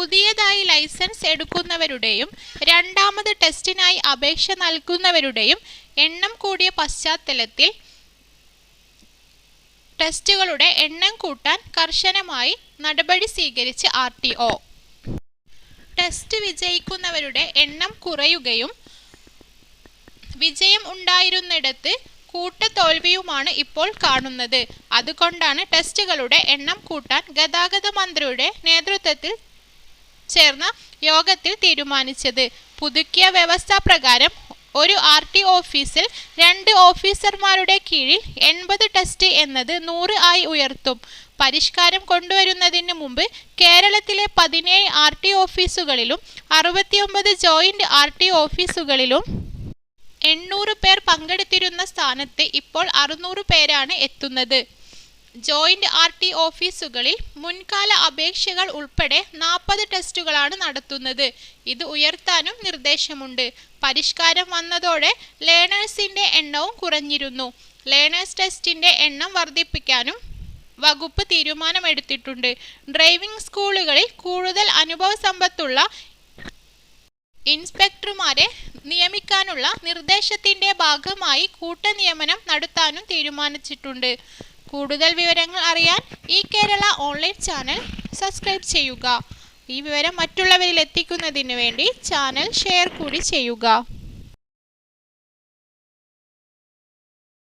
പുതിയതായി ലൈസൻസ് എടുക്കുന്നവരുടെയും രണ്ടാമത് ടെസ്റ്റിനായി അപേക്ഷ നൽകുന്നവരുടെയും എണ്ണം കൂടിയ പശ്ചാത്തലത്തിൽ ടെസ്റ്റുകളുടെ എണ്ണം കൂട്ടാൻ കർശനമായി നടപടി സ്വീകരിച്ച് ആർ ടി ഒ. ടെസ്റ്റ് വിജയിക്കുന്നവരുടെ എണ്ണം കുറയുകയും വിജയം ഉണ്ടായിരുന്നിടത്ത് കൂട്ടത്തോൽവിയുമാണ് ഇപ്പോൾ കാണുന്നത്. അതുകൊണ്ടാണ് ടെസ്റ്റുകളുടെ എണ്ണം കൂട്ടാൻ ഗതാഗത മന്ത്രിയുടെ നേതൃത്വത്തിൽ ചേർന്ന യോഗത്തിൽ തീരുമാനിച്ചത്. പുതുക്കിയ വ്യവസ്ഥ പ്രകാരം ഒരു ആർ ടി ഓഫീസിൽ രണ്ട് ഓഫീസർമാരുടെ കീഴിൽ എൺപത് ടെസ്റ്റ് എന്നത് നൂറ് ആയി ഉയർത്തും. പരിഷ്കാരം കൊണ്ടുവരുന്നതിന് മുമ്പ് കേരളത്തിലെ പതിനേഴ് ആർ ടി ഓഫീസുകളിലും അറുപത്തിയൊമ്പത് ജോയിന്റ് ആർ ടി ഓഫീസുകളിലും എണ്ണൂറ് പേർ പങ്കെടുത്തിരുന്ന സ്ഥാനത്ത് ഇപ്പോൾ അറുന്നൂറ് പേരാണ് എത്തുന്നത്. ജോയിന്റ് ആർ ടി ഓഫീസുകളിൽ മുൻകാല അപേക്ഷകൾ ഉൾപ്പെടെ നാൽപ്പത് ടെസ്റ്റുകളാണ് നടത്തുന്നത്. ഇത് ഉയർത്താനും നിർദ്ദേശമുണ്ട്. പരിഷ്കാരം വന്നതോടെ ലേണേഴ്സിന്റെ എണ്ണവും കുറഞ്ഞിരുന്നു. ലേണേഴ്സ് ടെസ്റ്റിന്റെ എണ്ണം വർദ്ധിപ്പിക്കാനും വകുപ്പ് തീരുമാനമെടുത്തിട്ടുണ്ട്. ഡ്രൈവിംഗ് സ്കൂളുകളിൽ കൂടുതൽ അനുഭവ സമ്പത്തുള്ള ഇൻസ്പെക്ടർമാരെ നിയമിക്കാനുള്ള നിർദ്ദേശത്തിന്റെ ഭാഗമായി കൂട്ടനിയമനം നടത്താനും തീരുമാനിച്ചിട്ടുണ്ട്. കൂടുതൽ വിവരങ്ങൾ അറിയാൻ ഈ കേരള ഓൺലൈൻ ചാനൽ സബ്സ്ക്രൈബ് ചെയ്യുക. ഈ വിവരം മറ്റുള്ളവരിൽ എത്തിക്കുന്നതിന് വേണ്ടി ചാനൽ ഷെയർ കൂടി ചെയ്യുക.